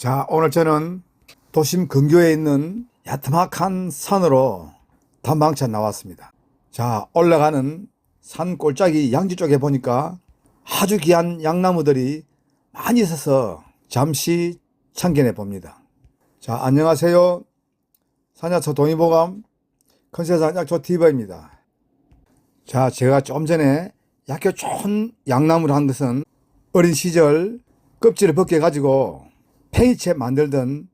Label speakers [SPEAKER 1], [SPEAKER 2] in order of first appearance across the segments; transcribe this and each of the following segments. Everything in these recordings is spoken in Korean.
[SPEAKER 1] 자, 오늘 저는 도심 근교에 있는 야트막한 산으로 단방차 나왔습니다. 자, 올라가는 산 꼴짝이 양지 쪽에 보니까 아주 귀한 양나무들이 많이 있어서 잠시 참견해 봅니다. 자, 안녕하세요. 산야초 동의보감 컨세상 약초 TV입니다. 자, 제가 좀 전에 약효 좋은 양나무를 한 것은 어린 시절 껍질을 벗겨가지고 팽이채 만들던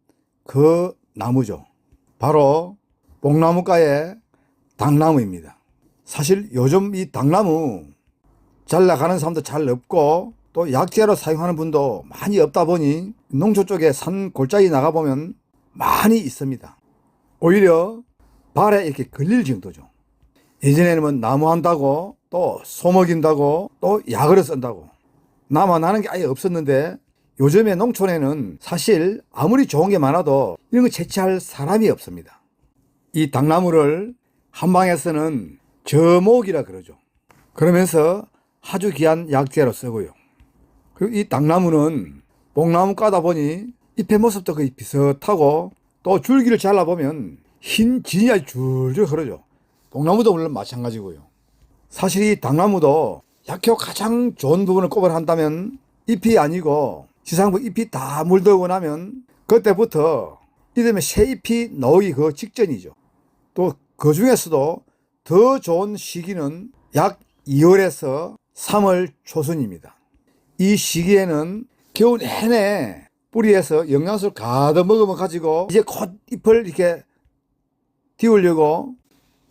[SPEAKER 1] 그 나무죠. 바로 뽕나무가의 당나무입니다. 사실 요즘 이 당나무 잘 나가는 사람도 잘 없고 또 약재로 사용하는 분도 많이 없다 보니 농촌 쪽에 산 골짜기 나가보면 많이 있습니다. 오히려 발에 이렇게 걸릴 정도죠. 예전에는 뭐 나무 한다고 또 소먹인다고 또 약을 쓴다고 나만 하는 게 아예 없었는데 요즘에 농촌에는 사실 아무리 좋은 게 많아도 이런 거 채취할 사람이 없습니다. 이 당나무를 한방에서는 저목이라 그러죠. 그러면서 아주 귀한 약재로 쓰고요. 그리고 이 당나무는 뽕나무 까다 보니 잎의 모습도 거의 비슷하고 또 줄기를 잘라보면 흰 진이 줄줄 흐르죠. 뽕나무도 물론 마찬가지고요. 사실 이 당나무도 약효 가장 좋은 부분을 꼽아 한다면 잎이 아니고 지상부 잎이 다 물들고 나면 그때부터 이름에 새 잎이 나오기 그 직전이죠. 또 그 중에서도 더 좋은 시기는 약 2월에서 3월 초순입니다. 이 시기에는 겨울 내내 뿌리에서 영양소를 가득 먹으면 가지고 이제 곧 잎을 이렇게 띄우려고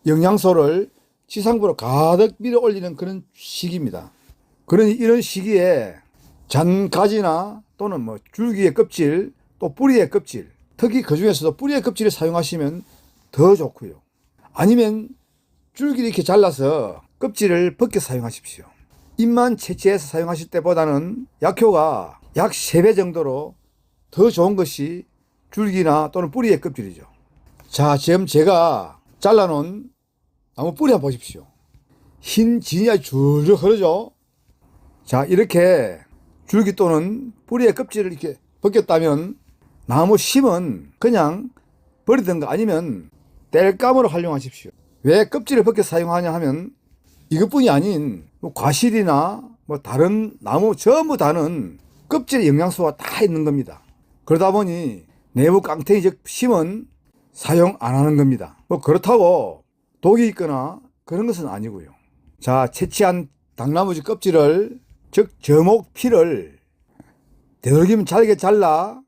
[SPEAKER 1] 영양소를 지상부로 가득 밀어 올리는 그런 시기입니다. 그러니 이런 시기에 잔가지나 또는 뭐 줄기의 껍질 또 뿌리의 껍질 특히 그 중에서도 뿌리의 껍질을 사용하시면 더 좋고요. 아니면 줄기를 이렇게 잘라서 껍질을 벗겨 사용하십시오. 잎만 채취해서 사용하실 때보다는 약효가 약 3배 정도로 더 좋은 것이 줄기나 또는 뿌리의 껍질이죠. 자, 지금 제가 잘라놓은 나무 뿌리 한번 보십시오. 흰 진이 줄줄 흐르죠? 자, 이렇게 줄기 또는 뿌리의 껍질을 이렇게 벗겼다면 나무 심은 그냥 버리든가 아니면 땔감으로 활용하십시오. 왜 껍질을 벗겨 사용하냐 하면 이것뿐이 아닌 뭐 과실이나 뭐 다른 나무 전부 다는 껍질에 영양소가 다 있는 겁니다. 그러다 보니 내부 깡탱이 즉 심은 사용 안 하는 겁니다. 뭐 그렇다고 독이 있거나 그런 것은 아니고요. 자, 채취한 당나무지 껍질을 즉 저목 피를 되도록이면 잘게 잘라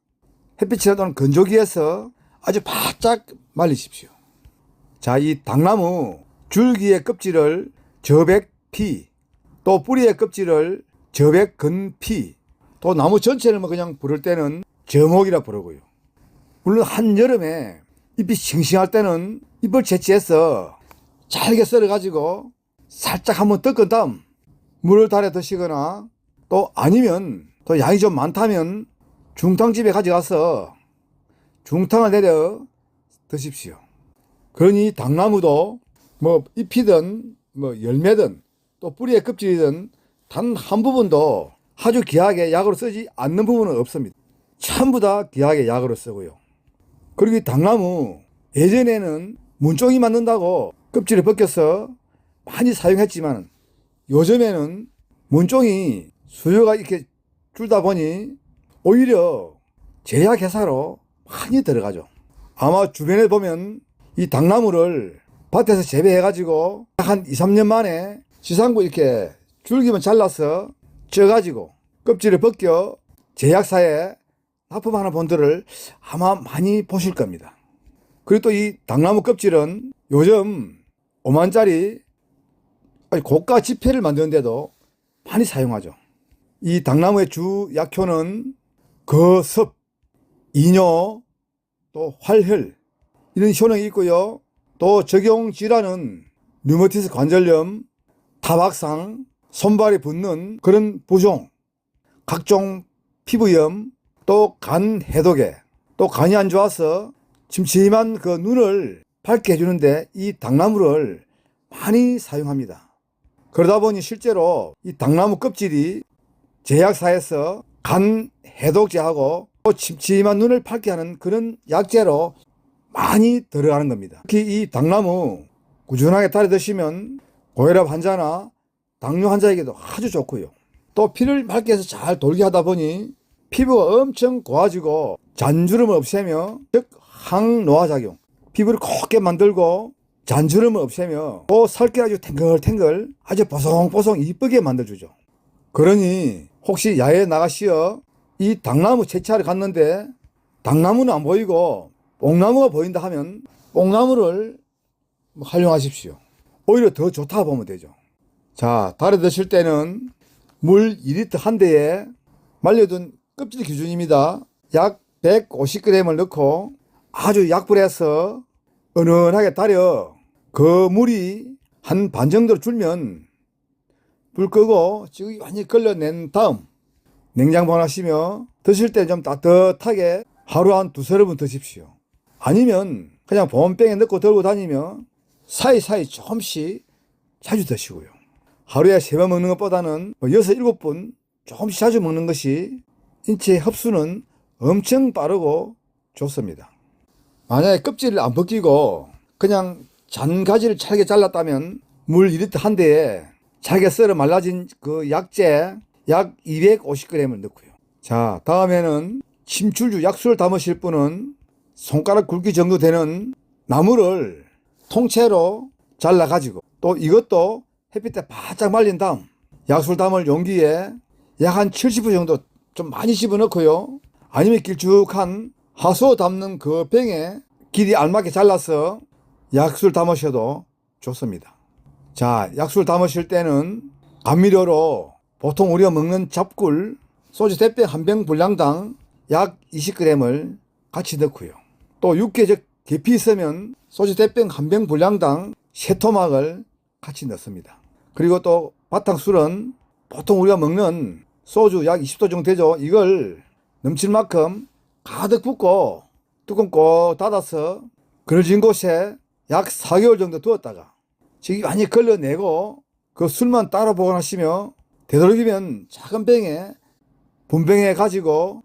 [SPEAKER 1] 햇빛이나 또는 건조기에서 아주 바짝 말리십시오. 자, 이 당나무 줄기의 껍질을 저백피, 또 뿌리의 껍질을 저백근피, 또 나무 전체를 뭐 그냥 부를 때는 저목이라 부르고요. 물론 한여름에 잎이 싱싱할 때는 잎을 채취해서 잘게 썰어가지고 살짝 한번 뜯은 다음 물을 달여 드시거나 또 아니면 또 양이 좀 많다면 중탕집에 가져가서 중탕을 내려 드십시오. 그러니 당나무도 뭐 잎이든 뭐 열매든 또 뿌리의 껍질이든 단 한 부분도 아주 귀하게 약으로 쓰지 않는 부분은 없습니다. 전부 다 귀하게 약으로 쓰고요. 그리고 이 당나무 예전에는 문종이 맞는다고 껍질을 벗겨서 많이 사용했지만 요즘에는 문종이 수요가 이렇게 줄다 보니 오히려 제약 회사로 많이 들어가죠. 아마 주변에 보면 이 당나무를 밭에서 재배해 가지고 한 2, 3년 만에 지상부 이렇게 줄기만 잘라서 쪄 가지고 껍질을 벗겨 제약사에 납품하는 분들을 아마 많이 보실 겁니다. 그리고 또 이 당나무 껍질은 요즘 5만짜리 고가 지폐를 만드는데도 많이 사용하죠. 이 당나무의 주 약효는 거습, 이뇨, 또 활혈 이런 효능이 있고요. 또 적용 질환은 류머티스 관절염, 타박상, 손발이 붓는 그런 부종, 각종 피부염, 또 간 해독에, 또 간이 안 좋아서 침침한 그 눈을 밝게 해주는데 이 당나무를 많이 사용합니다. 그러다 보니 실제로 이 당나무 껍질이 제약사에서 간 해독제하고 또 침침한 눈을 밝게 하는 그런 약재로 많이 들어가는 겁니다. 특히 이 당나무 꾸준하게 따라 드시면 고혈압 환자나 당뇨 환자에게도 아주 좋고요. 또 피를 맑게 해서 잘 돌게 하다 보니 피부가 엄청 고와지고 잔주름을 없애며 즉 항노화 작용 피부를 곱게 만들고 잔주름을 없애며 또 살결 아주 탱글탱글 아주 뽀송뽀송 이쁘게 만들어주죠. 그러니 혹시 야외에 나가시어 이 당나무 채취하러 갔는데 당나무는 안 보이고 뽕나무가 보인다 하면 뽕나무를 활용하십시오. 오히려 더 좋다 보면 되죠. 자, 달에 드실 때는 물 2리터 한 대에 말려둔 껍질 기준입니다. 약 150g을 넣고 아주 약불에서 은은하게 달여 그 물이 한 반 정도로 줄면 불 끄고 지금 완전히 걸러낸 다음 냉장 보관하시며 드실 때 좀 따뜻하게 하루 한 두세 번 드십시오. 아니면 그냥 보온병에 넣고 들고 다니며 사이사이 조금씩 자주 드시고요. 하루에 세 번 먹는 것보다는 뭐 여섯, 일곱 번 조금씩 자주 먹는 것이 인체 흡수는 엄청 빠르고 좋습니다. 만약에 껍질을 안 벗기고 그냥 잔가지를 잘게 잘랐다면 물 2리터 한 대에 잘게 썰어 말라진 그 약재 약 250g을 넣고요. 자, 다음에는 침출주 약수를 담으실 분은 손가락 굵기 정도 되는 나무를 통째로 잘라 가지고 또 이것도 햇빛에 바짝 말린 다음 약수를 담을 용기에 약 한 70% 정도 좀 많이 집어넣고요. 아니면 길쭉한 하수 담는 그 병에 길이 알맞게 잘라서 약수를 담으셔도 좋습니다. 자, 약수를 담으실 때는 감미료로 보통 우리가 먹는 잡꿀 소주 대병 한 병 분량당 약 20g을 같이 넣고요. 또 육개 즉 계피 있으면 소주 대병 한 병 분량당 세 토막을 같이 넣습니다. 그리고 또 바탕술은 보통 우리가 먹는 소주 약 20도 정도 되죠. 이걸 넘칠 만큼 가득 붓고 뚜껑 꼭 닫아서 그늘진 곳에 약 4개월 정도 두었다가 지금 많이 걸러내고 그 술만 따로 보관하시며 되도록이면 작은 병에 분병에 가지고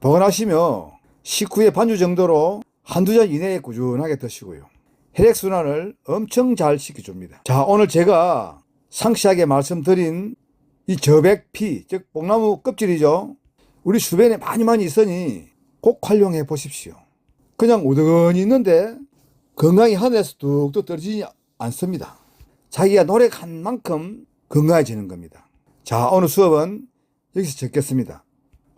[SPEAKER 1] 보관하시며 식후에 반주 정도로 한두 잔 이내에 꾸준하게 드시고요. 혈액순환을 엄청 잘 시켜줍니다. 자, 오늘 제가 상세하게 말씀드린 이 저백피, 즉 뽕나무 껍질이죠. 우리 주변에 많이 많이 있으니 꼭 활용해 보십시오. 그냥 우드건이 있는데 건강이 하늘에서 뚝뚝 떨어지지 않습니다. 자기가 노력한 만큼 건강해지는 겁니다. 자, 오늘 수업은 여기서 적겠습니다.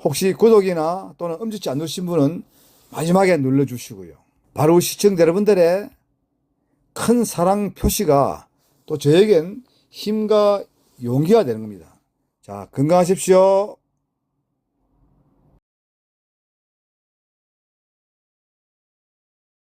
[SPEAKER 1] 혹시 구독이나 또는 엄지치 안 누르신 분은 마지막에 눌러주시고요. 바로 시청자 여러분들의 큰 사랑 표시가 또 저에겐 힘과 용기가 되는 겁니다. 자, 건강하십시오.